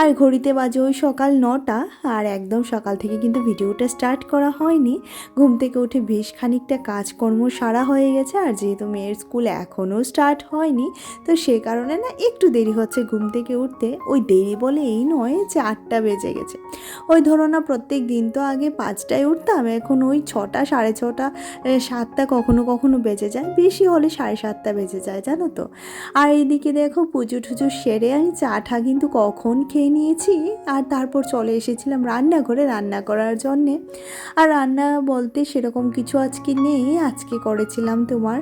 আর ঘড়িতে বাজে ওই সকাল নটা, আর একদম সকাল থেকে কিন্তু ভিডিওটা স্টার্ট করা হয়নি। ঘুম থেকে উঠে বেশ খানিকটা কাজকর্ম সারা হয়ে গেছে, আর যেহেতু মেয়ের স্কুল এখনও স্টার্ট হয়নি, তো সে কারণে না একটু দেরি হচ্ছে ঘুম থেকে উঠতে। ওই দেরি বলে এই নয় যে আটটা বেজে গেছে। ওই ধরো না প্রত্যেক দিন তো আগে পাঁচটায় উঠতাম, এখন ওই ছটা, সাড়ে ছটা সাতটা কখনো কখনো বেজে যায়, বেশি হলে সাড়ে সাতটা বেজে যায়, জানো তো। আর এইদিকে দেখো পুজো টুজো সেরে আমি চা ঠা কিন্তু কখন খেয়ে নিয়েছি আর তারপর চলে এসেছিলাম রান্নাঘরে রান্না করার জন্যে। আর রান্না বলতে সেরকম কিছু আজকে নেই, আজকে করেছিলাম তোমার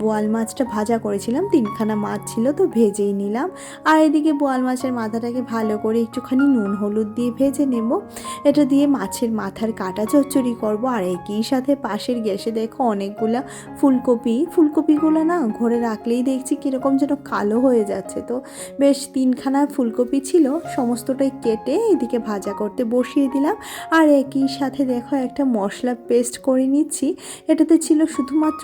বোয়াল মাছটা ভাজা করেছিলাম, তিনখানা মাছ ছিল তো ভেজেই নিলাম। আর এদিকে বোয়াল মাছের মাথাটাকে ভালো করে একটুখানি নুন হলুদ দিয়ে ভেজে নেব। এটা দিয়ে মাছের মাথার কাটা চচ্চড়ি করব আর একই সাথে পাশের গ্যাসে দেখো অনেকগুলা ফুলকপি। ফুলকপিগুলো না ঘরে রাখলেই দেখছি কীরকম যেন কালো হয়ে যাচ্ছে তো। বেশ তিনখানা ফুলকপি ছিল, সমস্তটাই কেটে এদিকে ভাজা করতে বসিয়ে দিলাম। আর একই সাথে দেখো একটা মশলা পেস্ট করে নিচ্ছি। এটাতে ছিল শুধুমাত্র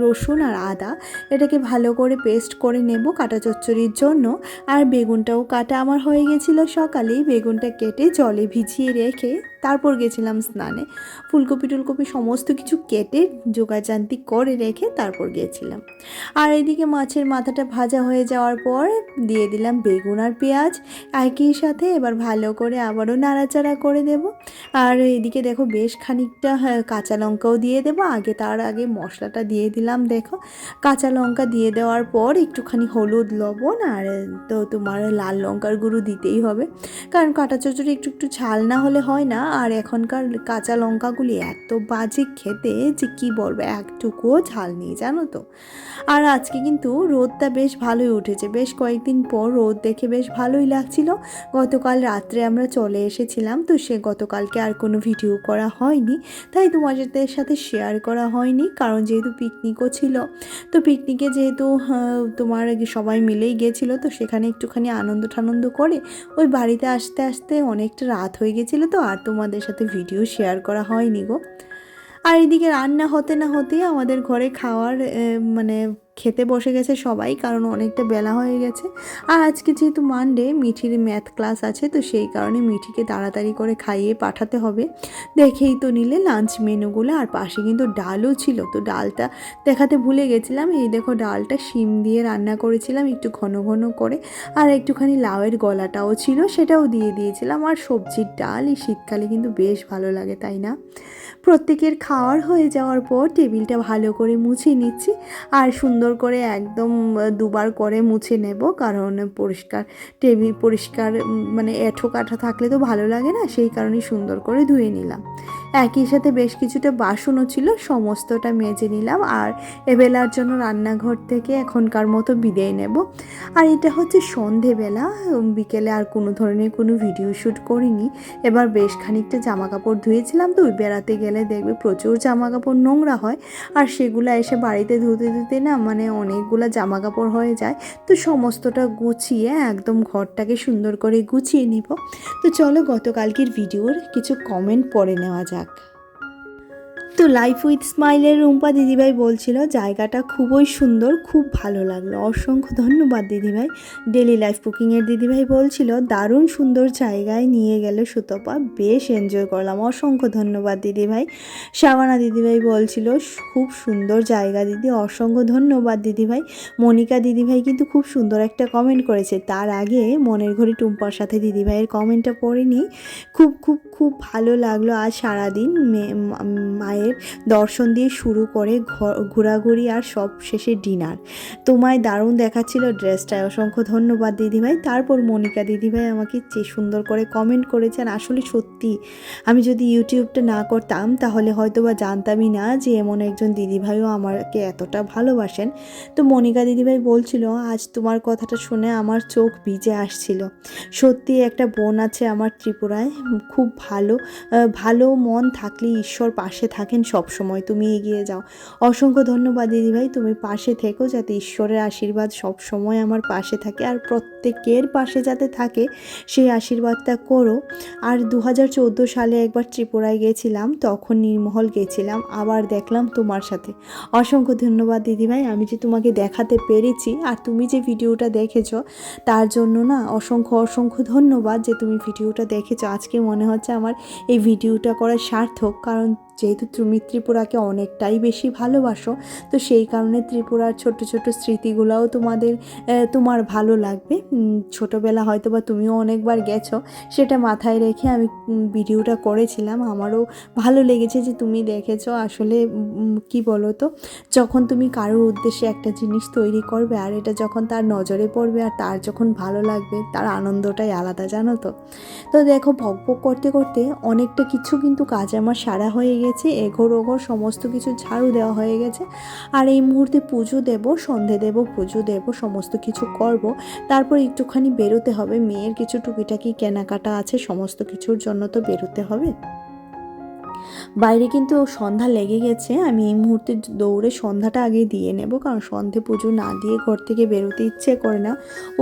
রসুন আর আদা। এটাকে ভালো করে পেস্ট করে নেব কাটা চচ্চড়ির জন্য। আর বেগুনটাও কাটা আমার হয়ে গেছিল সকালেই। বেগুনটা কেটে জলে ভিজিয়ে রেখে তারপর গেছিলাম স্নানে। ফুলকপি টুলকপি সমস্ত কিছু কেটে যোগাযান্তি করে রেখে তারপর গিয়েছিলাম আর এদিকে মাছের মাথাটা ভাজা হয়ে যাওয়ার পর দিয়ে দিলাম বেগুন আর পেঁয়াজ। একই সাথে এবার ভালো করে আবারও নাড়াচাড়া করে দেব। আর এদিকে দেখো বেশ খানিকটা হ্যাঁ, কাঁচা লঙ্কাও দিয়ে দেবো। আগে তার আগে মশলাটা দিয়ে দিলাম দেখো। কাঁচা লঙ্কা দিয়ে দেওয়ার পর একটুখানি হলুদ লবণ আর তো তোমার লাল লঙ্কার গুঁড়ো দিতেই হবে। কারণ কাঁটা চচড়ি একটু একটু ঝাল না হলে হয় না। আর এখনকার কাঁচা লঙ্কাগুলি এত বাজে খেতে যে কি বলব, একটুকুও ঝাল নেই, জানো তো। আর আজকে কিন্তু রোদটা বেশ ভালোই উঠেছে। বেশ কয়েকদিন পর রোদ দেখে বেশ ভালোই লাগছিল। গতকাল রাত্রে আমরা চলে এসেছিলাম, তো সে গতকালকে আর কোনো ভিডিও করা হয়নি। তাই তোমাদের সাথে শেয়ার করা হয়নি, কারণ যেহেতু পিকনিকও ছিল, তো পিকনিকে যেহেতু তোমার সবাই মিলেই গেছিল, তো সেখানে একটুখানি আনন্দ ঠানন্দ করে ওই বাড়িতে আসতে আসতে অনেকটা রাত হয়ে গেছিল, তো আর তোমাদের সাথে ভিডিও শেয়ার করা হয়নি গো। আর এদিকে রান্না হতে না হতেই আমাদের ঘরে খাওয়ার মানে খেতে বসে গেছে সবাই, কারণ অনেকটা বেলা হয়ে গেছে। আর আজকে যেহেতু মানডে মিঠির ম্যাথ ক্লাস আছে, তো সেই কারণে মিঠিকে তাড়াতাড়ি করে খাইয়ে পাঠাতে হবে। দেখেই তো নিলে লাঞ্চ মেনুগুলো আর পাশে কিন্তু ডালও ছিল, তো ডালটা দেখাতে ভুলে গেছিলাম। এই দেখো ডালটা শিম দিয়ে রান্না করেছিলাম একটু ঘন ঘন করে, আর একটুখানি লাউয়ের গলাটাও ছিল, সেটাও দিয়ে দিয়েছিলাম। আর সবজির ডাল এই শীতকালে কিন্তু বেশ ভালো লাগে, তাই না? প্রত্যেকের খাওয়ার হয়ে যাওয়ার পর টেবিলটা ভালো করে মুছে নিচ্ছি, আর সুন্দর করে একদম দুবার করে মুছে নেব। কারণ পরিষ্কার, টেবিল পরিষ্কার মানে এঁঠো কাঠা থাকলে তো ভালো লাগে না, সেই কারণে সুন্দর করে ধুয়ে নিলাম। একই সাথে বেশ কিছুটা বাসনও ছিল, সমস্তটা মেজে নিলাম। আর এবেলার জন্য রান্নাঘর থেকে এখনকার মতো বিদায় নেব। আর এটা হচ্ছে সন্ধেবেলা বিকেলে আর কোনো ধরনের কোনো ভিডিও শ্যুট করিনি। এবার বেশ খানিকটা জামা কাপড় ধুয়েছিলাম তো, বেড়াতে গেলে দেখবে প্রচুর জামা কাপড় নোংরা হয়। আর সেগুলো এসে বাড়িতে ধুতে ধুতে না মানে অনেকগুলো জামা কাপড় হয়ে যায়। তো সমস্তটা গুছিয়ে একদম ঘরটাকে সুন্দর করে গুছিয়ে নিব। তো চলো গতকালকের ভিডিওর কিছু কমেন্ট পরে নেওয়া যাক। তো লাইফ উইথ স্মাইলের রুম্পা দিদিভাই বলছিল, জায়গাটা খুবই সুন্দর, খুব ভালো লাগল। অসংখ্য ধন্যবাদ দিদিভাই। ডেলি লাইফ কুকিংয়ের দিদিভাই বলছিল, দারুণ সুন্দর জায়গায় নিয়ে গেল সুতপা, বেশ এনজয় করলাম। অসংখ্য ধন্যবাদ দিদিভাই। শাবানা দিদিভাই বলছিল, খুব সুন্দর জায়গা দিদি। অসংখ্য ধন্যবাদ দিদিভাই। মনিকা দিদিভাই কিন্তু খুব সুন্দর একটা কমেন্ট করেছে। তার আগে মনের ঘড়ি টুম্পার সাথে দিদিভাইয়ের কমেন্টটা পড়ে পড়িনি খুব খুব খুব ভালো লাগল আজ সারাদিন। মে- মা- মায়ের দর্শন দিয়ে শুরু করে ঘোরাঘুরি আর সব শেষে ডিনার। তোমায় দারুণ দেখাচ্ছিল ড্রেসটায় অসংখ্য ধন্যবাদ দিদিভাই। তারপর মনিকা দিদিভাই আমাকে যে সুন্দর করে কমেন্ট করেছেন, আসলে সত্যি, আমি যদি ইউটিউবটা না করতাম, তাহলে হয়তো বা জানতামই না যে এমন একজন দিদিভাইও আমাকে এতটা ভালোবাসেন। তো মনিকা দিদিভাই বলছিল, আজ তোমার কথাটা শুনে আমার চোখ ভিজে আসছিল। সত্যি একটা বোন আছে আমার ত্রিপুরায়, খুব ভালো ভালো মন থাকলে ঈশ্বর পাশে থাকে। রাখেন সব সময় তুমি এগিয়ে যাও। অসংখ্য ধন্যবাদ দিদিভাই, তুমি পাশে থেকো যাতে ঈশ্বরের আশীর্বাদ সব সময় আমার পাশে থাকে আর প্রত্যেকের পাশে যাতে থাকে, সেই আশীর্বাদটা করো। আর দু হাজার চোদ্দ সালে একবার ত্রিপুরায় গেছিলাম, তখন নির্মহল গেছিলাম, আবার দেখলাম তোমার সাথে। অসংখ্য ধন্যবাদ দিদিভাই, আমি যে তোমাকে দেখাতে পেরেছি আর তুমি যে ভিডিওটা দেখেছ, তার জন্য না অসংখ্য অসংখ্য ধন্যবাদ যে তুমি ভিডিওটা দেখেছ। আজকে মনে হচ্ছে আমার এই ভিডিওটা করা সার্থক, কারণ যেহেতু তুমি ত্রিপুরাকে অনেকটাই বেশি ভালোবাসো, তো সেই কারণে ত্রিপুরার ছোট ছোট স্মৃতিগুলোও তোমাদের তোমার ভালো লাগবে। ছোটবেলা হয়তো বা তুমিও অনেকবার গেছো, সেটা মাথায় রেখে আমি ভিডিওটা করেছিলাম। আমারও ভালো লেগেছে যে তুমি দেখেছ। আসলে কি বলো তো যখন তুমি কারোর উদ্দেশ্যে একটা জিনিস তৈরি করবে, আর এটা যখন তার নজরে পড়বে, আর তার যখন ভালো লাগবে, তার আনন্দটাই আলাদা, জানো তো? তো দেখো ভক করতে করতে অনেকটা কিছু কিন্তু কাজ আমার সারা হয়ে গেছে এঘর ওঘর সমস্ত কিছু ঝাড়ু দেওয়া হয়ে গেছে। আর এই মুহূর্তে পুজো দেব, সন্ধে দেব, পুজো দেব, সমস্ত কিছু করব। তারপর একটুখানি বেরোতে হবে, মেয়ের কিছু টুকিটাকি কেনাকাটা আছে, সমস্ত কিছুর জন্য তো বেরোতে হবে। বাইরে কিন্তু সন্ধ্যা লেগে গেছে, আমি এই মুহূর্তে দৌড়ে সন্ধ্যাটা আগে দিয়ে নেব, কারণ সন্ধে পুজো না দিয়ে ঘর থেকে বেরোতে ইচ্ছে করে না।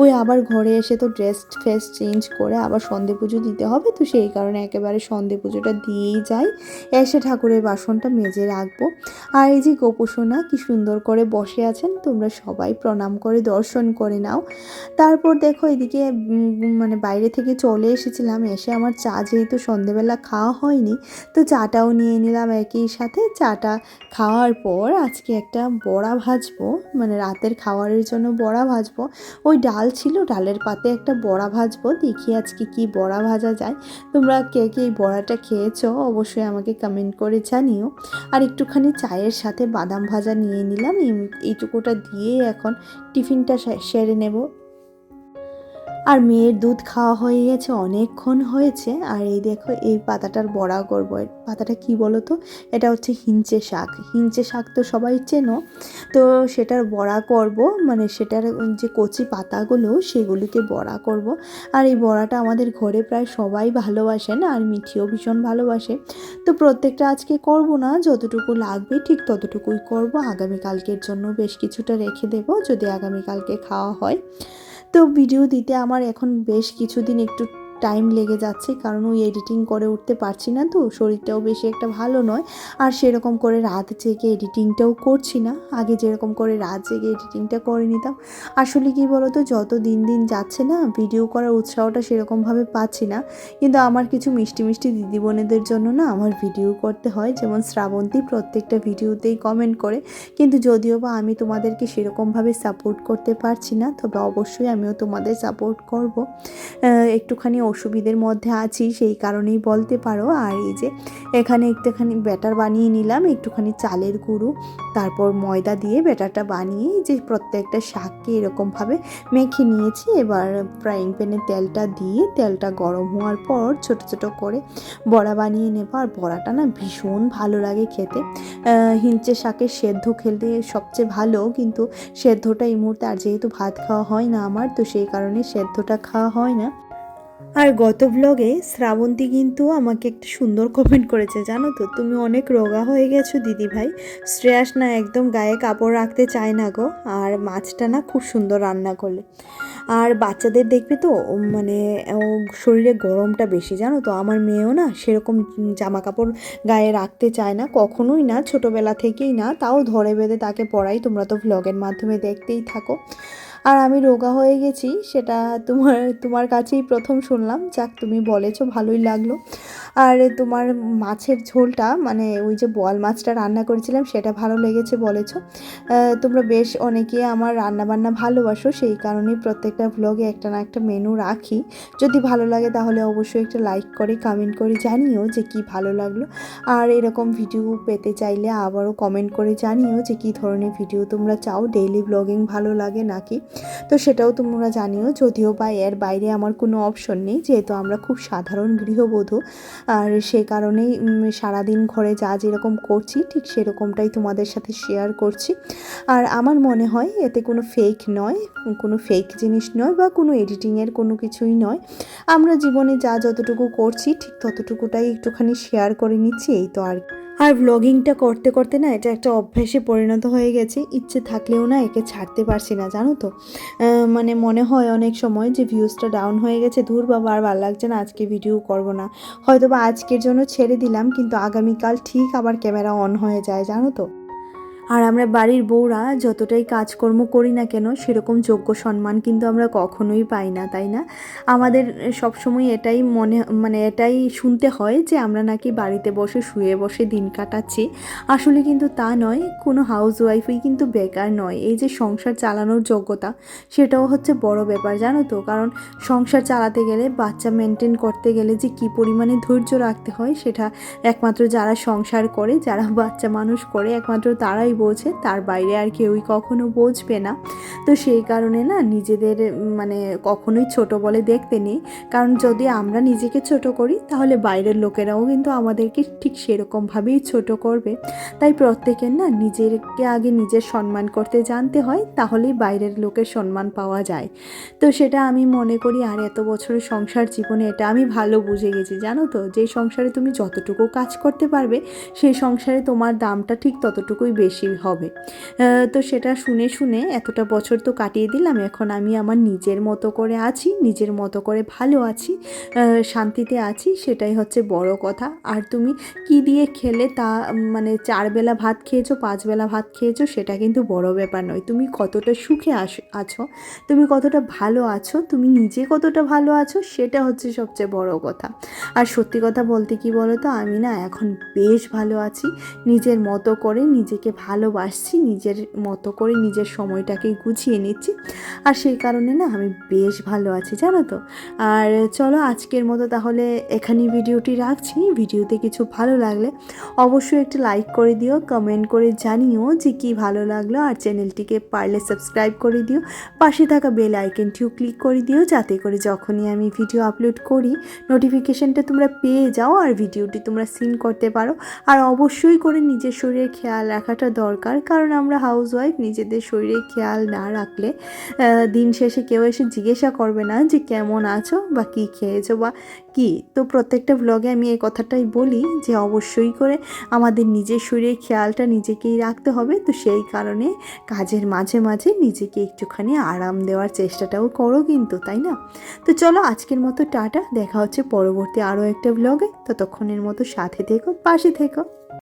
ওই আবার ঘরে এসে তো ড্রেস ফ্রেস চেঞ্জ করে আবার সন্ধে পুজো দিতে হবে, তো সেই কারণে একেবারে সন্ধে পুজোটা দিয়েই যাই। এসে ঠাকুরের বাসনটা মেজে রাখব। আর এই যে গোপুসোনা কি সুন্দর করে বসে আছেন, তোমরা সবাই প্রণাম করে দর্শন করে নাও। তারপর দেখো এদিকে মানে বাইরে থেকে চলে এসেছিলাম, এসে আমার চা যেহেতু সন্ধেবেলা খাওয়া হয়নি, তো চাটাও নিয়ে নিলাম একই সাথে। চাটা খাওয়ার পর আজকে একটা বড়া ভাজবো মানে রাতের খাওয়ারের জন্য বড়া ভাজবো। ওই ডাল ছিল, ডালের পাতে একটা বড়া ভাজবো। দেখি আজকে কি বড়া ভাজা যায়। তোমরা কে কে এই বড়াটা খেয়েছো অবশ্যই আমাকে কমেন্ট করে জানিও। আর একটুখানি চায়ের সাথে বাদাম ভাজা নিয়ে নিলাম। এইটুকুটা দিয়ে এখন টিফিনটা সেরে নেব। আর মেয়ের দুধ খাওয়া হয়ে গেছে, অনেকক্ষণ হয়েছে। আর এই দেখো, এই পাতাটার বড়া করব। পাতাটা কি বলো তো এটা হচ্ছে হিঞ্চে শাক। হিঞ্চে শাক তো সবাই চেনো। তো সেটার বড়া করব। মানে সেটার যে কচি পাতাগুলো, সেগুলিকে বড়া করব। আর এই বড়াটা আমাদের ঘরে প্রায় সবাই ভালোবাসেন আর মিঠিও ভীষণ ভালোবাসে। তো প্রত্যেকটা আজকে করব না। যতটুকু লাগবে ঠিক ততটুকুই করব। আগামীকালকের জন্য বেশ কিছুটা রেখে দেব। যদি আগামীকালকে খাওয়া হয়। তো ভিডিও দিতে আমার এখন বেশ কিছুদিন একটু টাইম লেগে যাচ্ছে, কারণ ওই এডিটিং করে উঠতে পারছি না তো, শরীরটাও বেশি একটা ভালো নয়। আর সেরকম করে রাত জেগে এডিটিংটাও করছি না। আগে যেরকম করে রাত জেগে এডিটিংটা করে নিতাম। আসলে কি বলতো, যত দিন দিন যাচ্ছে না ভিডিও করার উৎসাহটা সেরকমভাবে পাচ্ছি না। কিন্তু আমার কিছু মিষ্টি মিষ্টি দিদি বোনেদের জন্য না, আমার ভিডিও করতে হয়। যেমন শ্রাবন্তী প্রত্যেকটা ভিডিওতেই কমেন্ট করে। কিন্তু যদিও বা আমি তোমাদেরকে সেরকমভাবে সাপোর্ট করতে পারছি না, তবে অবশ্যই আমিও তোমাদের সাপোর্ট করব। একটুখানি অসুবিধের মধ্যে আছি, সেই কারণেই বলতে পারো। আর এই যে, এখানে একটুখানি ব্যাটার বানিয়ে নিলাম, একটুখানি চালের গুঁড়ো, তারপর ময়দা দিয়ে ব্যাটারটা বানিয়ে যে প্রত্যেকটা শাককে এরকমভাবে মেখে নিয়েছি। এবার ফ্রাইং প্যানে তেলটা দিয়ে, তেলটা গরম হওয়ার পর ছোট ছোট করে বড়া বানিয়ে নেব। আর বড়াটা না ভীষণ ভালো লাগে খেতে। হিঞ্চে শাকের সেদ্ধ খেতে সবচেয়ে ভালো, কিন্তু সেদ্ধটা এই মুহূর্তে আর যেহেতু ভাত খাওয়া হয় না আমার, তো সেই কারণে সেদ্ধটা খাওয়া হয় না। আর গত ব্লগে শ্রাবন্তী কিন্তু আমাকে একটা সুন্দর কমেন্ট করেছে, জানো তো? তুমি অনেক রোগা হয়ে গেছো, দিদি ভাই। শ্রেয়াস না একদম গায়ে কাপড় রাখতে চায় না গো, আর মাছটা না খুব সুন্দর রান্না করলে। আর বাচ্চাদের দেখবে তো মানে শরীরে গরমটা বেশি, জানো তো? আমার মেয়েও না সেরকম জামা কাপড় গায়ে রাখতে চায় না, কখনোই না, ছোটোবেলা থেকেই না, তাও ধরে বেঁধে তাকে পড়াই, তোমরা তো ভ্লগের মাধ্যমে দেখতেই থাকো। আর আমি রোগা হয়ে গেছি, সেটা তোমার তোমার কাছেই প্রথম শুনলাম। যাক, তুমি বলেছ, ভালোই লাগল। আর তোমার মাছের ঝোলটা মানে ওই যে বল মাছটা রান্না করেছিলাম, সেটা ভালো লেগেছে বলেছ। তোমরা বেশ অনেকে আমার রান্না বান্না ভালোবাসো, সেই কারণেই প্রত্যেকটা ভ্লগে একটা না একটা মেনু রাখি। যদি ভালো লাগে তাহলে অবশ্যই একটা লাইক করে কমেন্ট করে জানিও যে কি ভালো লাগল। আর এরকম ভিডিও পেতে চাইলে আবারও কমেন্ট করে জানিও যে কী ধরনের ভিডিও তোমরা চাও ডেইলি ব্লগিং ভালো লাগে নাকি? তো সেটাও তোমরা জানিও, যদিও বা এর বাইরে আমার কোনো অপশন নেই, যেহেতু আমরা খুব সাধারণ গৃহবধূ। আর সে কারণেই সারাদিন ঘরে যা যেরকম করছি, ঠিক সেরকমটাই তোমাদের সাথে শেয়ার করছি। আর আমার মনে হয় এতে কোনো ফেক নয়, কোনো ফেক জিনিস নয় বা কোনো এডিটিংয়ের কোনো কিছুই নয়। আমরা জীবনে যা যতটুকু করছি, ঠিক ততটুকুটাই একটুখানি শেয়ার করে নিচ্ছি, এই তো আর আর ব্লগিংটা করতে করতে না এটা একটা অভ্যেসে পরিণত হয়ে গেছে। ইচ্ছে থাকলেও না একে ছাড়তে পারছি না, জানো তো? মানে মনে হয় অনেক সময় যে ভিউজটা ডাউন হয়ে গেছে, ধুর বাবা, আর ভালো লাগছে না, আজকে ভিডিও করব না। হয়তো বা আজকের জন্য ছেড়ে দিলাম, কিন্তু আগামীকাল ঠিক আবার ক্যামেরা অন হয়ে যায়, জানো তো? আর আমরা বাড়ির বউরা যতটাই কাজকর্ম করি না কেন, সেরকম যোগ্য সম্মান কিন্তু আমরা কখনোই পাই না, তাই না? আমাদের সবসময় এটাই মনে মানে এটাই শুনতে হয় যে আমরা নাকি বাড়িতে বসে শুয়ে বসে দিন কাটাচ্ছি। আসলে কিন্তু তা নয়, কোনো হাউস ওয়াইফই কিন্তু বেকার নয়। এই যে সংসার চালানোর যোগ্যতা, সেটাও হচ্ছে বড় ব্যাপার, জানো তো? কারণ সংসার চালাতে গেলে, বাচ্চা মেনটেন করতে গেলে যে কী পরিমাণে ধৈর্য রাখতে হয়, সেটা একমাত্র যারা সংসার করে, যারা বাচ্চা মানুষ করে, একমাত্র তারাই বোঝে, তার বাইরে আর কেউই কখনো বুঝবে না। তো সেই কারণে না নিজেদের মানে কখনোই ছোট বলে দেখতে নেই। কারণ যদি আমরা নিজেকে ছোট করি, তাহলে বাইরের লোকেরাও কিন্তু আমাদেরকে ঠিক সেরকমভাবেই ছোট করবে। তাই প্রত্যেকের না নিজেরকে আগে নিজের সম্মান করতে জানতে হয়, তাহলেই বাইরের লোকের সম্মান পাওয়া যায়। তো সেটা আমি মনে করি, আর এত বছরের সংসার জীবনে এটা আমি ভালো বুঝে গেছি। জানো তো, যে সংসারে তুমি যতটুকু কাজ করতে পারবে, সেই সংসারে তোমার দামটা ঠিক ততটুকুই বেশি। হবে। তো সেটা শুনে শুনে এতটা বছর তো কাটিয়ে দিলাম, এখন আমি আমার নিজের মতো করে আছি, নিজের মতো করে ভালো আছি শান্তিতে আছি, সেটাই হচ্ছে বড় কথা। আর তুমি কি দিয়ে খেলে তা মানে চার বেলা ভাত খেয়েছো, পাঁচ বেলা ভাত খেয়েছো, সেটা কিন্তু বড় ব্যাপার নয়। তুমি কতটা সুখে আছো, তুমি কতটা ভালো আছো, তুমি নিজে কতটা ভালো আছো, সেটা হচ্ছে সবচেয়ে বড় কথা। আর সত্যি কথা বলতে কি বলো তো আমি না এখন বেশ ভালো আছি, নিজের মতো করে নিজেকে ভালোবাসছি, নিজের মতো করে নিজের সময়টাকে গুছিয়ে নিচ্ছি। আর সেই কারণে না আমি বেশ ভালো আছি, জানো তো? আর চলো আজকের মতো তাহলে এখানেই ভিডিওটি রাখছি। ভিডিওতে কিছু ভালো লাগলে অবশ্যই একটা লাইক করে দিও, কমেন্ট করে জানিও যে কি ভালো লাগল। আর চ্যানেলটিকে পারলে সাবস্ক্রাইব করে দিও, পাশে থাকা বেল আইকনটিও ক্লিক করে দিও, যাতে করে যখনই আমি ভিডিও আপলোড করি, নোটিফিকেশনটা তোমরা পেয়ে যাও আর ভিডিওটি তোমরা সিন করতে পারো। আর অবশ্যই করে নিজের শরীরের খেয়াল রাখাটা দরকার। কারণ আমরা হাউস ওয়াইফ নিজেদের শরীরে খেয়াল না রাখলে দিন শেষে কেউ এসে জিজ্ঞাসা করবে না যে কেমন আছো বা কী খেয়েছো বা কি। তো প্রত্যেকটা ব্লগে আমি এই কথাটাই বলি যে অবশ্যই করে আমাদের নিজের শরীরের খেয়ালটা নিজেকেই রাখতে হবে। তো সেই কারণে কাজের মাঝে মাঝে নিজেকে একটুখানি আরাম দেওয়ার চেষ্টাটাও করো কিন্তু, তাই না? তো চলো আজকের মতো টাটা। দেখা হচ্ছে পরবর্তী আরও একটা ব্লগে ততক্ষণের মতো সাথে থেকো, পাশে থেকো।